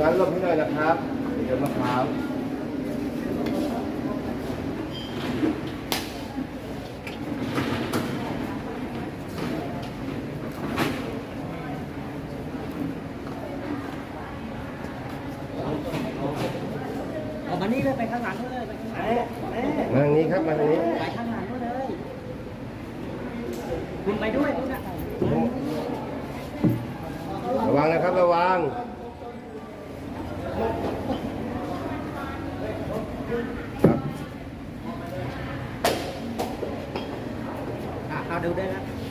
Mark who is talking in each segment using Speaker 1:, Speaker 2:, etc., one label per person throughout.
Speaker 1: งั้นลบให้หน่อยนะครับเดี๋ยวมะพร้าว
Speaker 2: ออกมานี่เลยไปข้างหลังนู่นเลยไปข้างหลังแม่
Speaker 1: มาทางนี้ครับมาทางนี้
Speaker 2: ไปข้างหลังนู่นเลยคุณไปด้วยคุณนะ
Speaker 1: ระวังนะครับระวัง ครับ
Speaker 2: อะเอ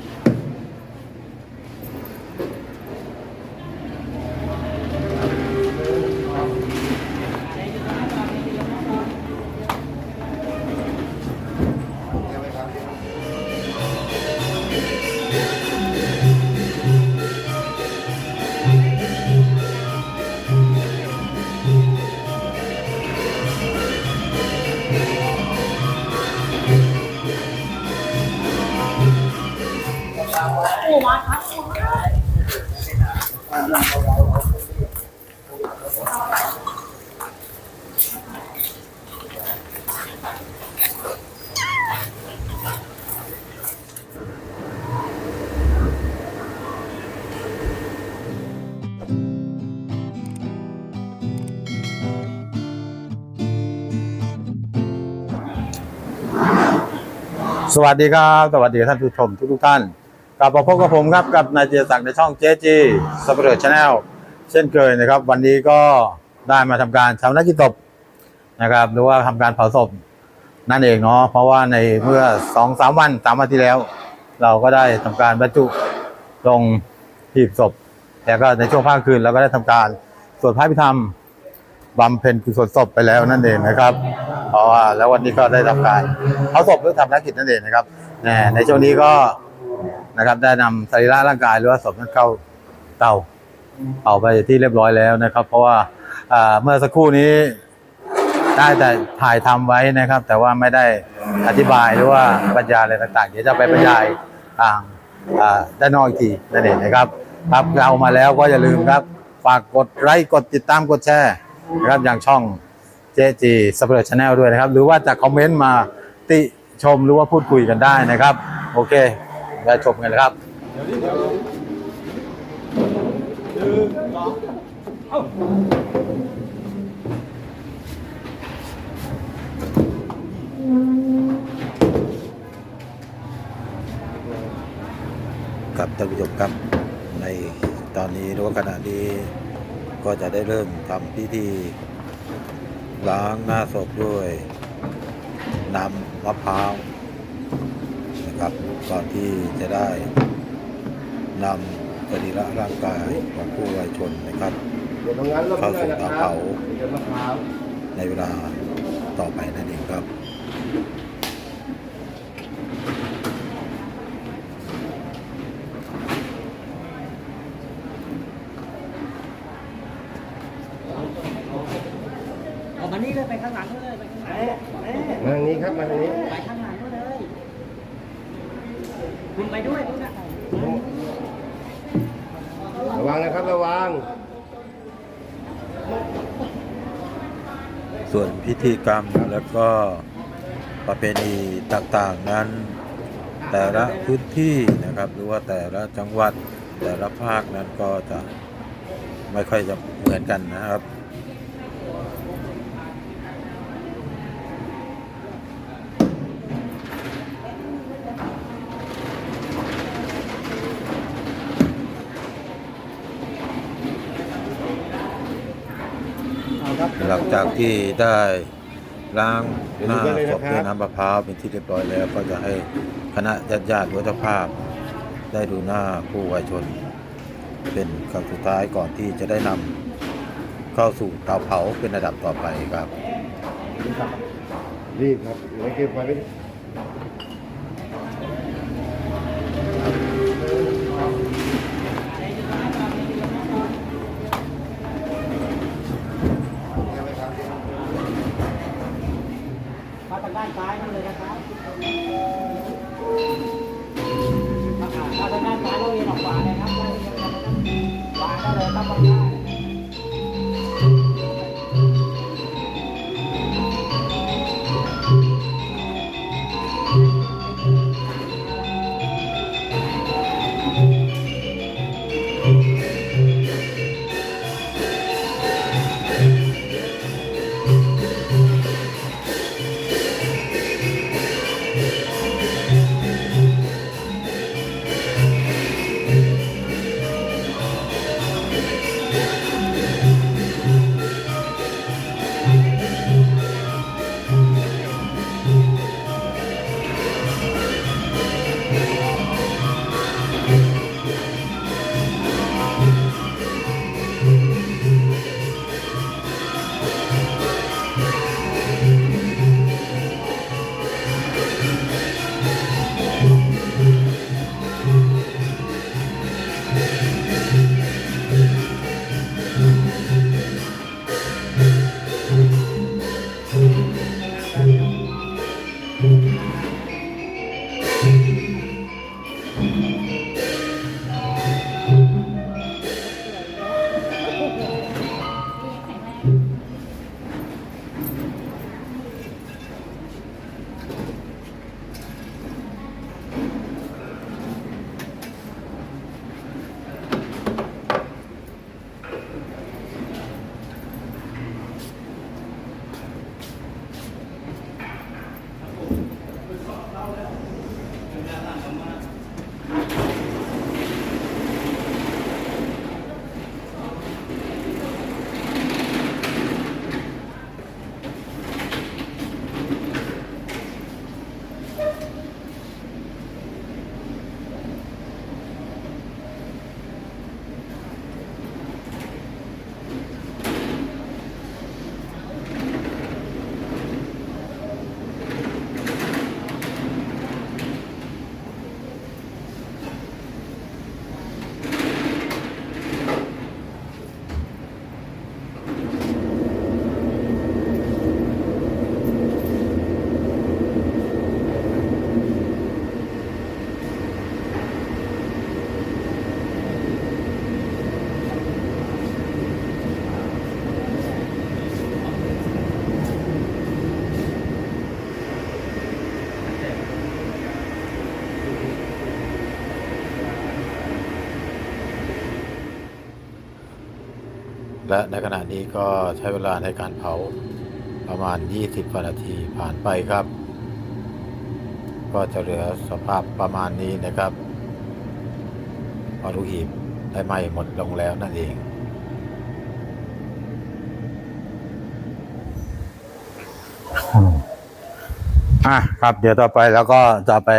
Speaker 3: สวัสดีครับ สวัสดีท่านผู้ชมทุกทุกท่านกลับมาพบกับผมครับกับนายเจยศักดิ์ในช่องเจจีสเปอร์ชาแนลเช่นเคยนะครับ วันนี้ก็ได้มาทำการชาวนักกิจศพนะครับ หรือว่าทำการเผาศพนั่นเองเนาะเพราะว่าในเมื่อสองสามวันสามวันที่แล้ว เราก็ได้ทำการบรรจุลงหีบศพแต่ก็ในช่วงภาคคืนเราก็ได้ทำการสวดพระพิธรรม บำเพ็ญกุศลศพไปแล้วนั่นเองนะครับเพราะว่าแล้ววันนี้ก็ได้ทำการเผาศพหรือทำนักกิจนั่นเองนะครับแนในช่วงนี้ก็นะครับได้นำสรีระร่างกายหรือว่าศพนั้นเข้าเตาเผาไปที่เรียบร้อยแล้วนะครับ เพราะว่าเมื่อสักครู่นี้ได้แต่ถ่ายทำไว้นะครับ แต่ว่าไม่ได้อธิบายหรือว่าบรรยายอะไรต่างๆ เดี๋ยวจะไปบรรยายทางด้านนอกอีกทีนั่นเองนะครับครับเรามาแล้วก็อย่าลืมครับ ฝากกดไลค์กดติดตามกดแชร์ นะครับอย่างช่องเจจีสเปอร์ชาแนลด้วยนะครับ หรือว่าจะคอมเมนต์มาติชมหรือว่าพูดคุยกันได้นะครับ โอเคไปชมกันเลยครับ
Speaker 4: ครับท่านผู้ชมครับในตอนนี้หรือว่าขณะนี้ ก็จะได้เริ่มทำพิธีล้างหน้าศพด้วยน้ำมะพร้าวนะครับก่อนที่จะได้นำสรีระร่างกายของผู้วายชนนะครับ
Speaker 1: เดี๋ยวตรงนั้นลบให้หน่อยนะครับเดี๋ยวมะพร้าว
Speaker 4: ในเวลาต่อไปนั่นเองครับ
Speaker 2: ออกมานี่เลยไปข้างหลังนู่นเลยไปข้างหลังแม่
Speaker 1: มาทางนี้ครับมาทางนี้
Speaker 2: ไปข้างหลังนู่นเลยคุณไปด้วยคุณนะ
Speaker 1: ระวังนะครับระวัง
Speaker 4: ส่วนพิ ธีกรรมและก็ประเพณีต่างๆนั้น แต่ละพื้นที่นะครับหรือว่าแต่ละจังหวัดแต่ละภาคนั้นก็จะไม่ค่อยจะเหมือนกันนะครับ หลังจากที่ได้ล้างหน้าศพด้วยน้ำมะพร้าวเป็นที่เรียบร้อยแล้ว ก็จะให้คณะญาติญาติวัฒภาพ ได้ดูหน้าผู้วายชน เป็นครั้งสุดท้ายก่อนที่จะได้นำเข้าสู่เตาเผาเป็นระดับต่อไปครับ
Speaker 1: รีบครับเดี๋ยวเก็บไว้
Speaker 2: และ
Speaker 4: ในขณะนี้ก็ใช้เวลาในการเผาประมาณ 20นาทีผ่านไปครับ ก็จะเหลือสภาพประมาณนี้นะครับพอลูกหีบได้ไหม้หมดลงแล้วนั่นเอง
Speaker 3: อะครับ เดี๋ยวต่อไปแล้วก็จะไป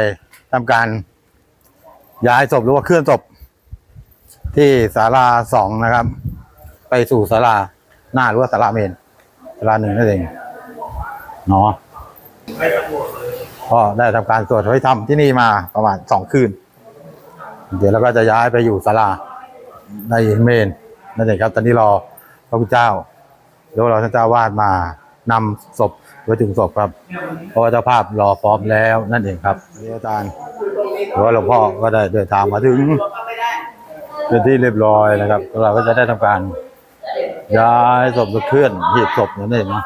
Speaker 3: ทำการย้ายศพหรือว่าเคลื่อนศพที่ศาลาสองนะครับ ไปสู่ศาลาหน้าหรือว่าศาลาเมนศาลาหนึ่งนั่นเองเนาะก็ได้ทำการสวดพระพิธรรมที่นี่มาประมาณสองคืน เดี๋ยวเราก็จะย้ายไปอยู่ศาลาในเมนนั่นเองครับตอนนี้รอพระพุทธเจ้าเดี๋ยวรอท่านเจ้าวาดมานำศพไว้ถึงศพครับเพราะว่าเจ้าภาพรอพร้อมแล้วนั่นเองครับอาจารย์หรือว่าหลวงพ่อก็ได้เดินทางมาถึงเป็นที่เรียบร้อยนะครับเราก็จะได้ทำการ ย้ายศพหรือเคลื่อนหีบศพนั่นเองเนาะ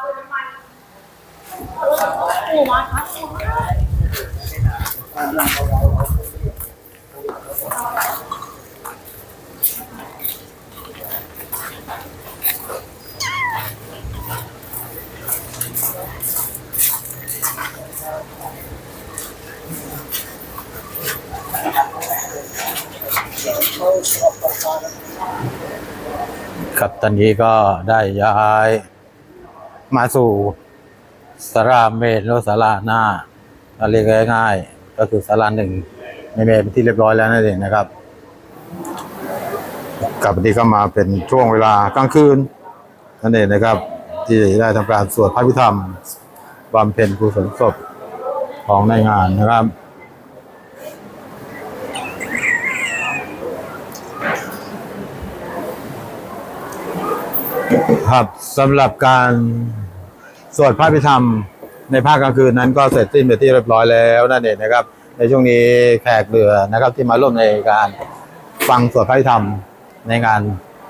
Speaker 3: ครับตอนนี้ก็ได้ย้ายมาสู่สาราเมนหรือสาราหน้าเราเรียกง่ายๆก็คือสาราหนึ่งในเมนที่เรียบร้อยแล้วนั่นเองนะครับกับนนี้ก็มาเป็นช่วงเวลากลางคืนนั่นเองนะครับ ที่ได้ทำการสวดพระพิธรรมบำเพ็ญกุศลศพของในงานนะครับ ครับสำหรับการสวดพระพิธรรมในภาคกลางคืนนั้นก็เสร็จสิ้นไปที่เรียบร้อยแล้วนั่นเองนะครับ ในช่วงนี้แขกเรือนะครับ ที่มาร่วมในการฟังสวดพระพิธรรมในงาน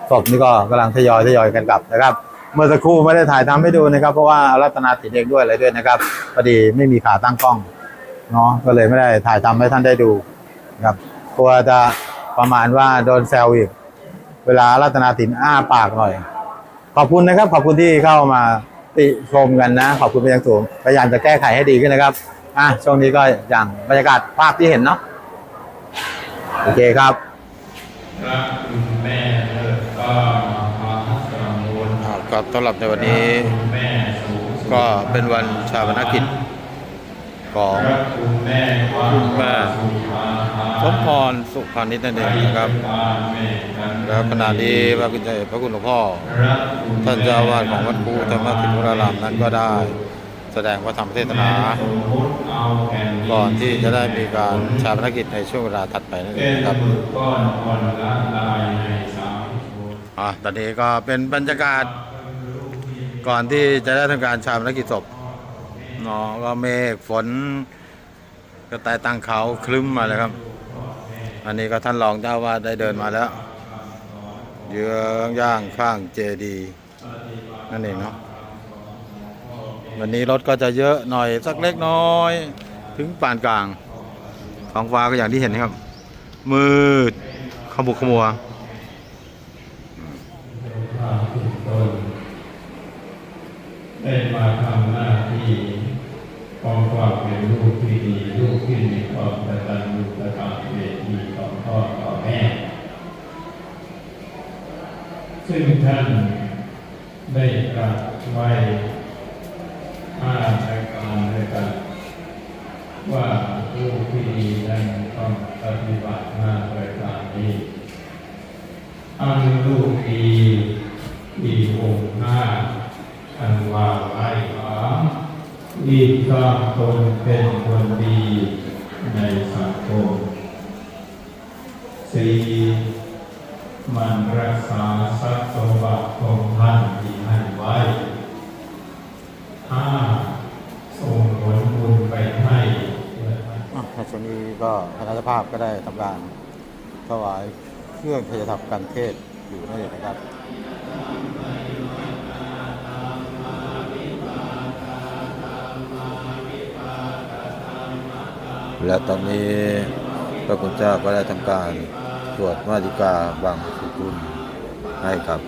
Speaker 3: ศพนี่ก็กำลังทยอยทยอยกันกลับนะครับ เมื่อสักครู่ไม่ได้ถ่ายทำให้ดูนะครับ เพราะว่ารัตนาติดเองด้วยอะไรด้วยนะครับพอดีไม่มีขาตั้งกล้องเนาะก็เลยไม่ได้ถ่ายทำให้ท่านได้ดูนะครับกลัวจะประมาณว่าโดนแซวอีก เวลารัตนาตินอ้าปากหน่อย ขอบคุณนะครับ ขอบคุณที่เข้ามาติชมกันนะ ขอบคุณไปยังสูงพยายามจะแก้ไขให้ดีขึ้นนะครับอะช่วงนี้ก็อย่างบรรยากาศภาพที่เห็นเนาะโอเคครับ
Speaker 5: พระคุณแม่เก็มากังวล
Speaker 4: ครับสำหรับในวันนี้ ก็เป็นวันชาปนกิจ ของ
Speaker 5: พระคุณแม่ว่า
Speaker 4: คุณแม่
Speaker 5: สุภาภา
Speaker 4: สมพรสุพานิชนั่นเองนะครับ
Speaker 5: บ้านแม่กัน
Speaker 4: แล้วขณะนี้พระคุณเจ้าพระคุณหลวงพ่อ
Speaker 5: พระคุณ
Speaker 4: ท่านเจ้าวาดของวัดภูธรรมธิวรารามนั้นก็ได้ แสดงพระธรรมเทศนา
Speaker 5: สมมุติเอาแผ่นดิน
Speaker 4: ก่อนที่จะได้มีการชาปนกิจในช่วงเวลาถัดไปนั่นเอ
Speaker 5: เป็
Speaker 4: ง
Speaker 5: น
Speaker 4: ครับ
Speaker 5: หมึกก้อนอ่อนละลายในสามชุด
Speaker 4: อะตอนนี้ก็เป็นบรรยากาศก่อนที่จะได้ทำการชาปนกิจศพ เนาะก็เมฆฝนกระต่ายตั้งเขาคลึ้มมาเลยครับ อันนี้ก็ท่านรองเจ้าวาดได้เดินมาแล้วเยื้องย่างข้างเจดีนั่นเองเนาะวันนี้รถก็จะเยอะหน่อยสักเล็กน้อย ถึงปานกลางท้องฟ้าก็อย่างที่เห็นนะครับ มืดขมุกขมัว
Speaker 5: ข้าทุกตนได้มาทำหน้า ของความเป็นลูกที่ดีลูกที่มีความกตัญญูกตเวทีต่อพ่อต่อแม่ ซึ่งท่านได้ตรัสไว้ห้ารายการด้วยกันว่าลูกที่ดีนั้นต้องปฏิบัติห้ารายการนี้ อันลูกดีดีองค์ห้าอันว่าไว้ขวางอีกสร้างตนเป็นคนดีในสังคมสี่มันรักษาทรัพย์สมบัติของท่านที่ให้ไว้ห้าส่งผลบุญไปให้ท่าน
Speaker 4: อะในช่วงนี้ก็คณะเจ้าภาพก็ได้ทำการถวายเครื่องพยาธรรมการเทศอยู่นั่นเองนะครับ และตอนนี้พระคุณเจ้าก็ได้ทำการตรวจมาติกาบางสุกุลให้กับ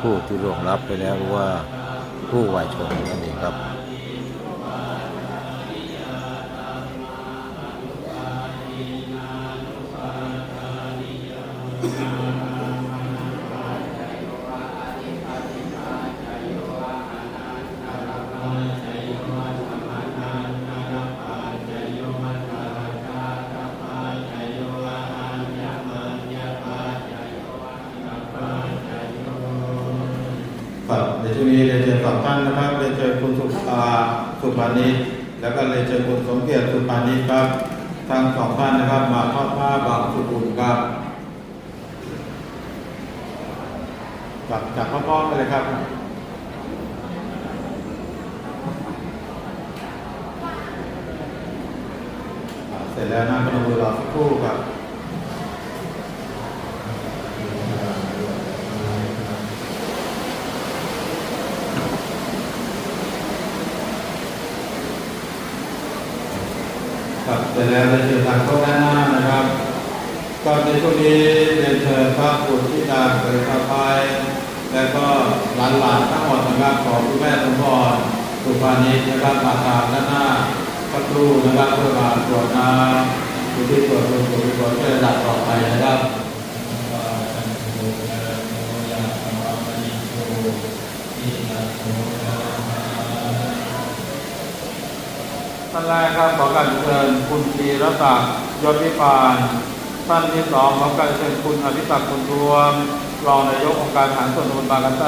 Speaker 4: ผู้ที่ล่วงลับไปแล้วว่าผู้วายชนนั่นเองครับ
Speaker 3: ปานิชแล้วก็เรียเชิญคุณสมเกียรติสุปานิชครับทั้งสองท่านนะครับ มาทอดผ้าบางสุกุลครับจากจากพ่อๆไปเลยครับเสร็จแล้วนะพนมมือรอสักครู่ครับ ค ร็จแล้วเรียนเชิญทางโต๊ะด้านหน้านะครับก่อนในช่วงนี้เรียนเชิญพระบุตรที่ตาเกิดพระพายและก็หลานๆทั้งหมดนะครับของคุณแม่สมพรสุภานิชนะครับมาตามด้านหน้าพระครูนะครับเพื่อมาตรวจน้ำดูที่ตรวจบุญตรวจบุญเพื่อระดับต่อไปนะครับานแรกครับขอการเชิญคุณปีรศักดิ์ยศวิปานท่านที่สองขอการเชิญคุณอภิศักดิ์คุณทวมรองนายกองค์การทหารส่วนตำบลบางกระแต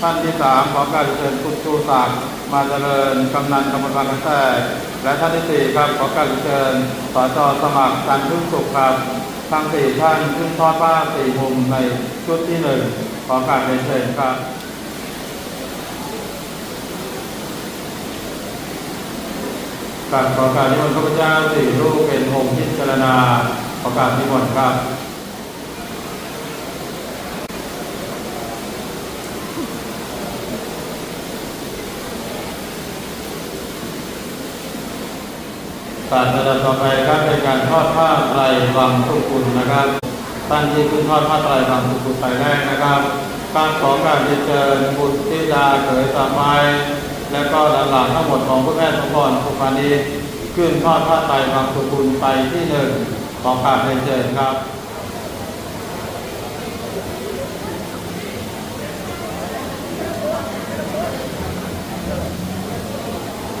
Speaker 3: ท่านที่สามขอการเชิญคุณชูศักดิ์มาเจริญกำนันตำบลบางกระแตและท่านที่สี่ครับขอการเชิญสจสมัครการพึ่งสุขครับทั้งสี่ท่านขึ้นทอดผ้าสี่มุมในชุดที่หนึ่งขอการเชิญครับ การขอการนิมนต์ข้าพเจ้าสี่รูปเป็นองค์พิจารณาขอการนิมนต์ครับการแสดงต่อไปครับเป็นการทอดผ้าไตรวังสุกุลนะครับท่านที่ขึ้นทอดผ้าไตรวังสุกุลไปแรกนะครับการขอการเรียนเชิญบุตรธิดาเขยสามัย และก็หลานๆทั้งหมดของพระแม่สมพรสุพรรณีขึ้นทอดผ้าไตรวังสุกุลไปที่หนึ่งของการเรียนเชิญครับ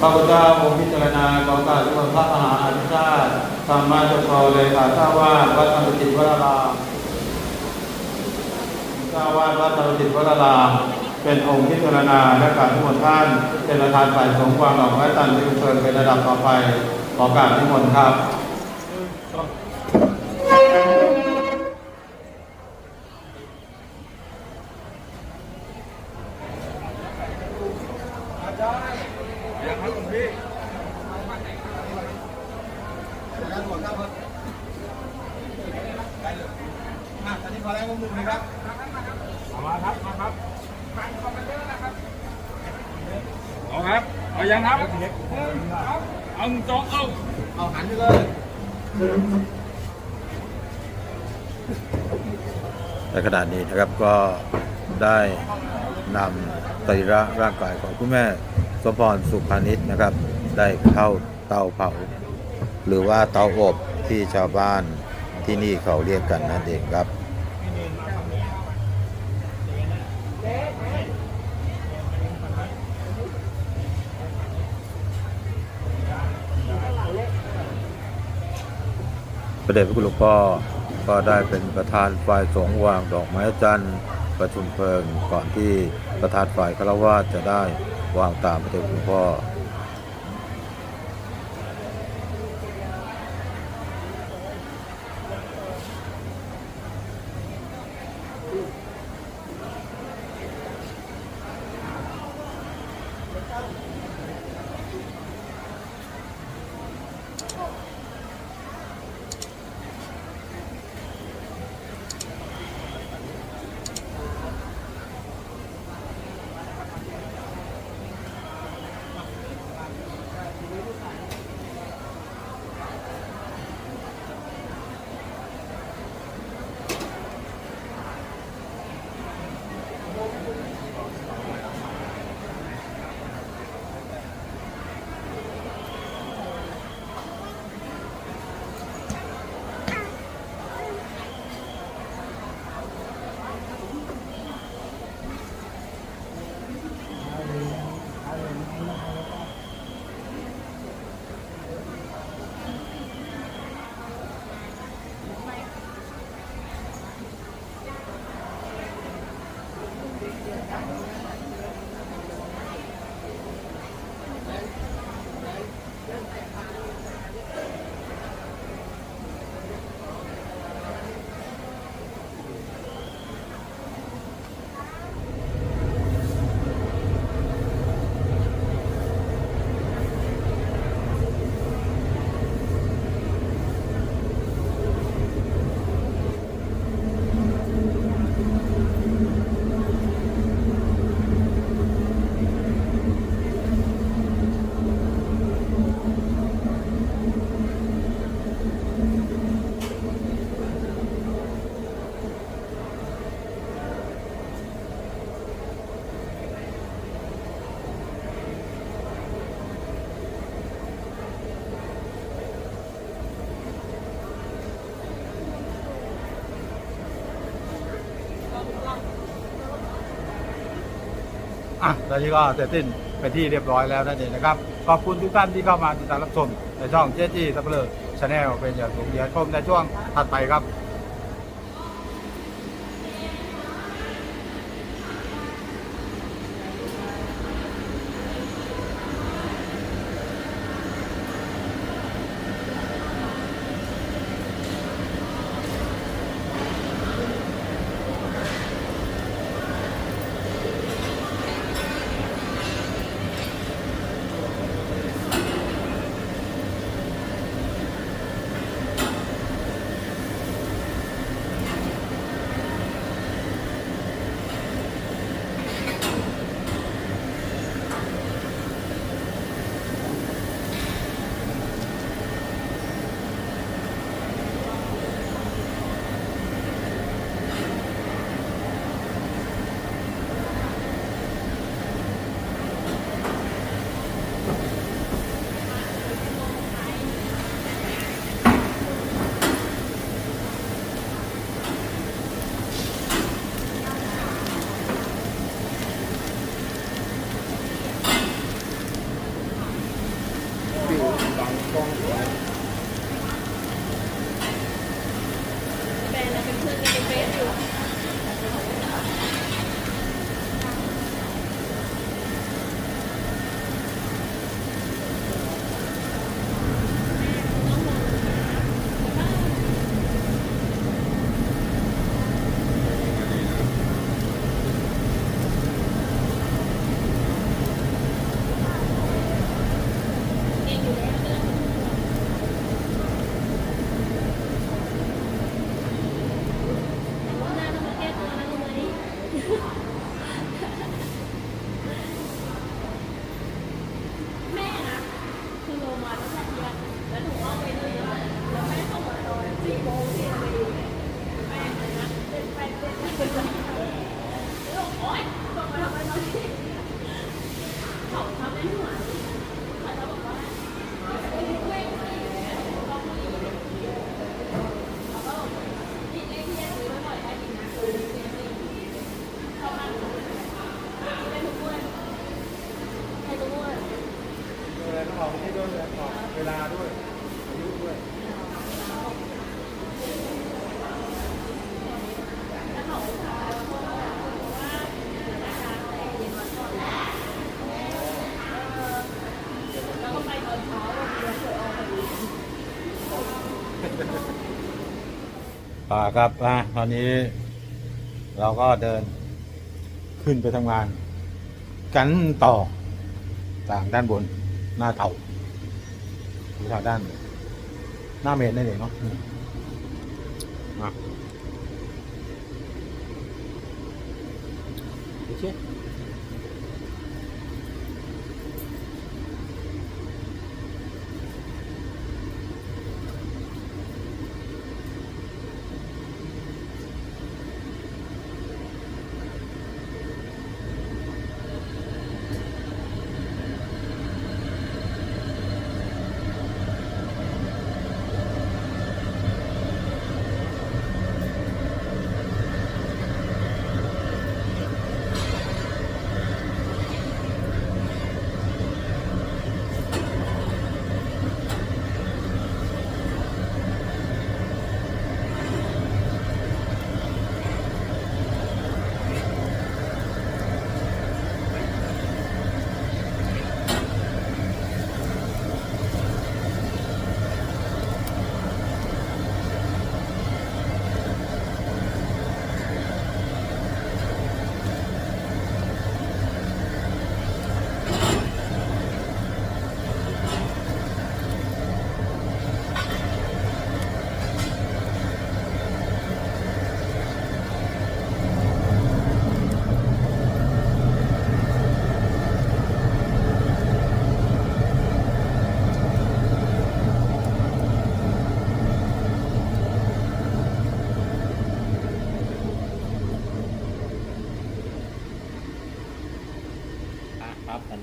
Speaker 3: ข้าพเจ้าองค์พิจารณาของการที่พระมหาอภิชาติธรรมะเจโตเลยขาเจ้าวาดวัดธรรมจิตวรารามเจ้าวาดวัดธรรมจิตวราราม เป็นองค์พิจารณาและการทุกมนท่านเป็นประธานฝ่ายสงฆ์ความหลอกไว้ตันที่เชิญเป็นระดับต่อไปขอการทุกคนครับ
Speaker 5: เอาครับ เอายังครับ เอาเอาจองเอา
Speaker 2: เอาหันไปเลย
Speaker 4: ในข ณะนี้นะครับก็ได้นำสรีระร่างกายของคุณแม่สมพรสุภานิชนะครับ ได้เข้าเตาเผา หรือว่าเตาอบที่ชาวบ้านที่นี่เขาเรียกกันนั่นเองครับประเด็จพระคุณหลวงพ่อ ก็ได้เป็นประธานฝ่ายสงฆ์วางดอกไม้จันทร์ประชุมเพลิงก่อนที่ประธานฝ่ายฆราวาสจะได้วางตามพระเดชคุณหลวงพ่อ
Speaker 2: อะตอนนี้ก็เสร็จสิ้นเป็นที่เรียบร้อยแล้วนั่นเองนะครับ ขอบคุณทุกท่านที่เข้ามาติดตามรับชมในช่องเจจีสับเลอร์ชาแนลเป็นอย่างสูงเดียวชมในช่วงถัดไปครับ
Speaker 3: องที่ด้วยตอบเวลาด้ว
Speaker 2: ยอายุด้วย
Speaker 3: ป่า
Speaker 2: ครับอะตอนนี้ เราก็เดินขึ้นไปทำงาน กันต่อทางด้านบน หน้าเต่าหรือทางด้าน หน้าเมนนั่นเองเนาะโอเค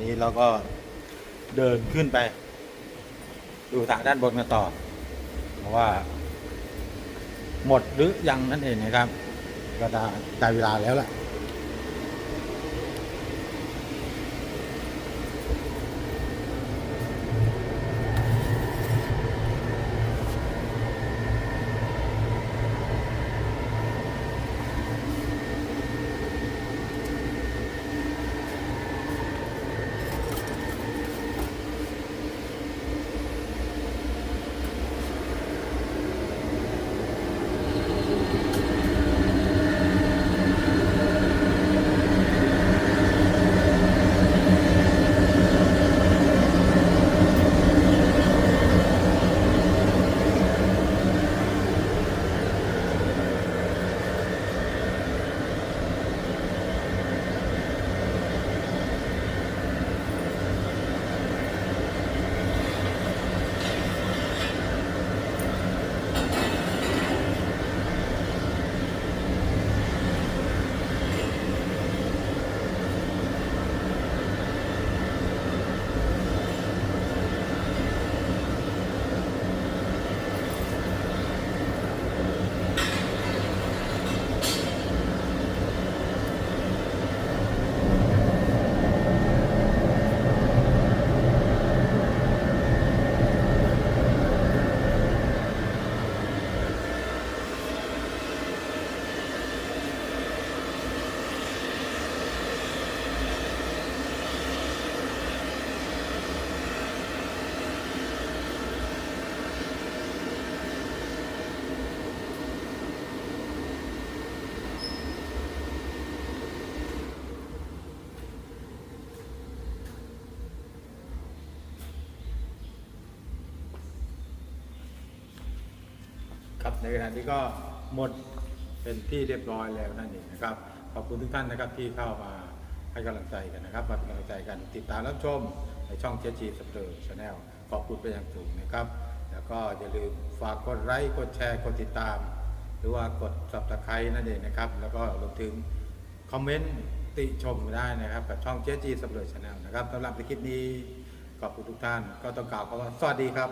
Speaker 2: นนี้เราก็เดินขึ้นไป ดูทางด้านบนกันต่อ เพราะว่า หมดหรือยังนั่นเองนะครับ ก็ได้ได้เวลาแล้วล่ะ
Speaker 3: ในขณะนี้ก็หมดเป็นที่เรียบร้อยแล้วนั่นเองนะครับ ขอบคุณทุกท่านนะครับที่เข้ามาให้กำลังใจกันนะครับ มาเป็นกำลังใจกันติดตามรับชมในช่องเจจีสเปอร์ชาแนลขอบคุณเป็นอย่างสูงนะครับ แล้วก็อย่าลืมฝากกดไลค์กดแชร์กดติดตาม หรือว่ากด subscribe นั่นเองนะครับ แล้วก็รวมถึงคอมเมนต์ติชมได้นะครับกับช่องเจจีสเปอร์ชาแนลนะครับสำหรับในคลิปนี้ขอบคุณทุกท่านก็ต้องกล่าวคำว่าสวัสดีครับ